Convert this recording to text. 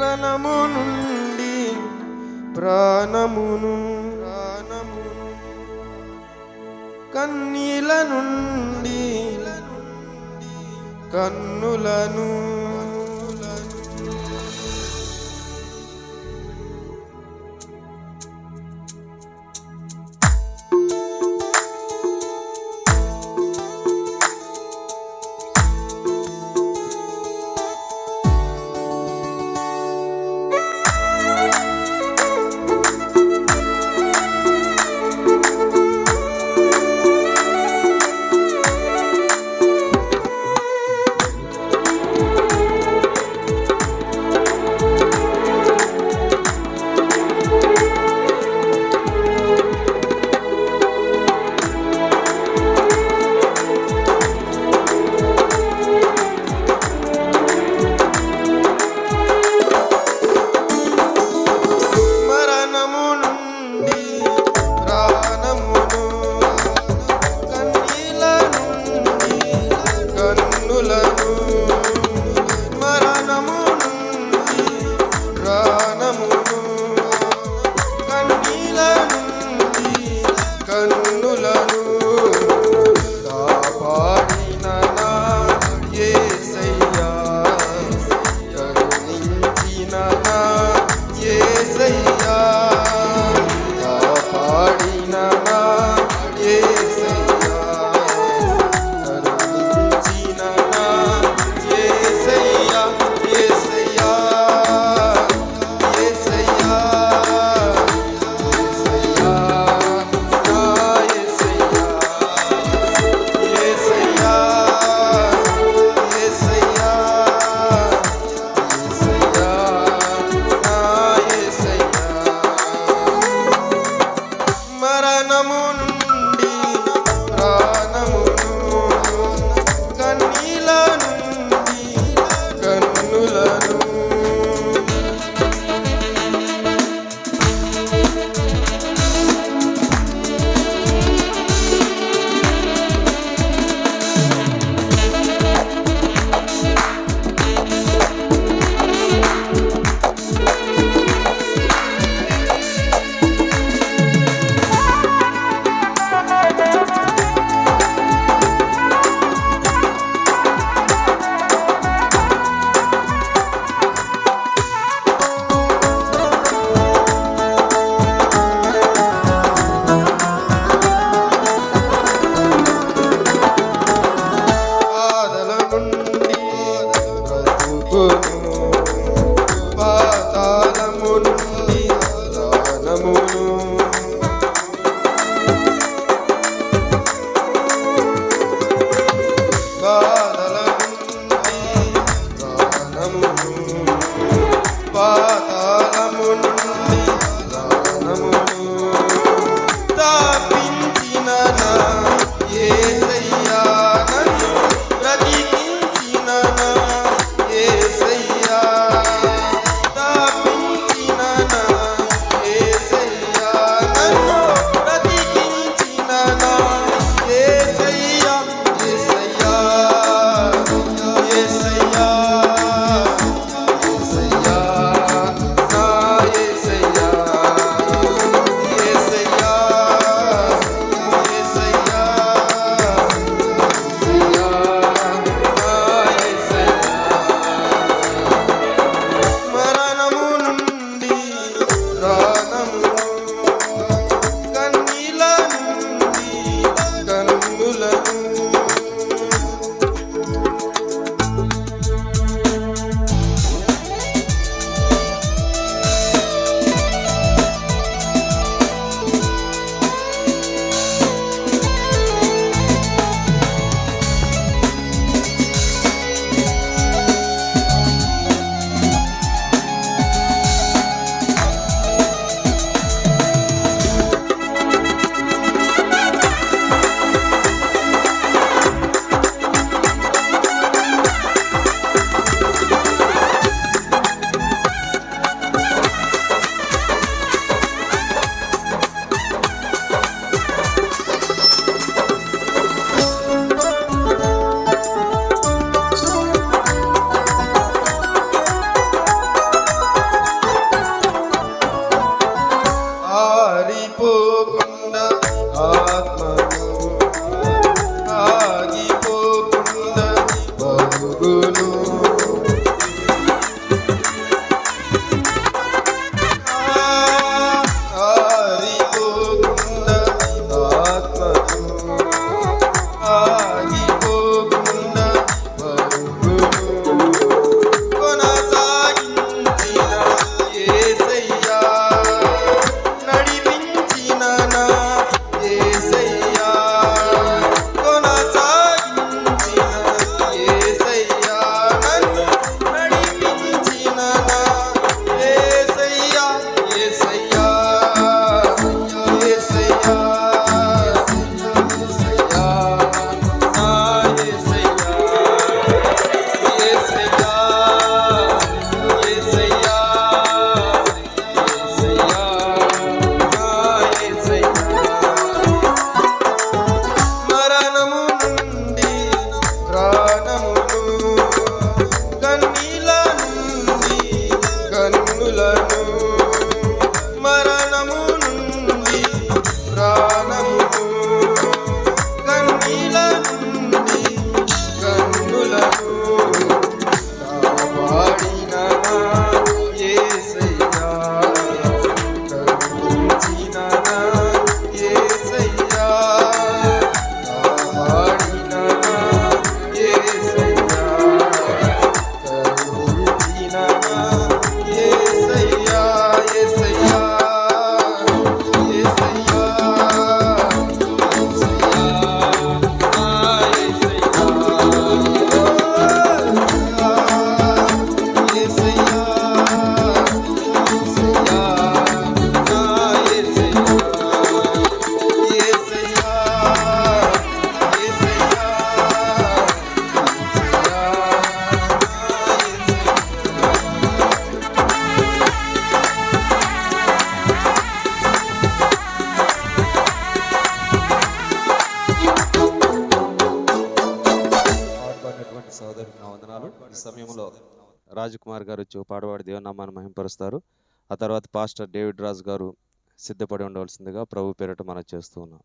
మరణము నుండి ప్రాణమును ప్రాణమును కన్నీల నుండి కన్నులను ఈ సమయంలో రాజకుమార్ గారు వచ్చి పాడవాడి దేవనామాన్ని మహింపరుస్తారు. ఆ తర్వాత పాస్టర్ డేవిడ్ రాజు గారు సిద్ధపడి ఉండవలసిందిగా ప్రభు పేరిట మనం చేస్తూ ఉన్నాం.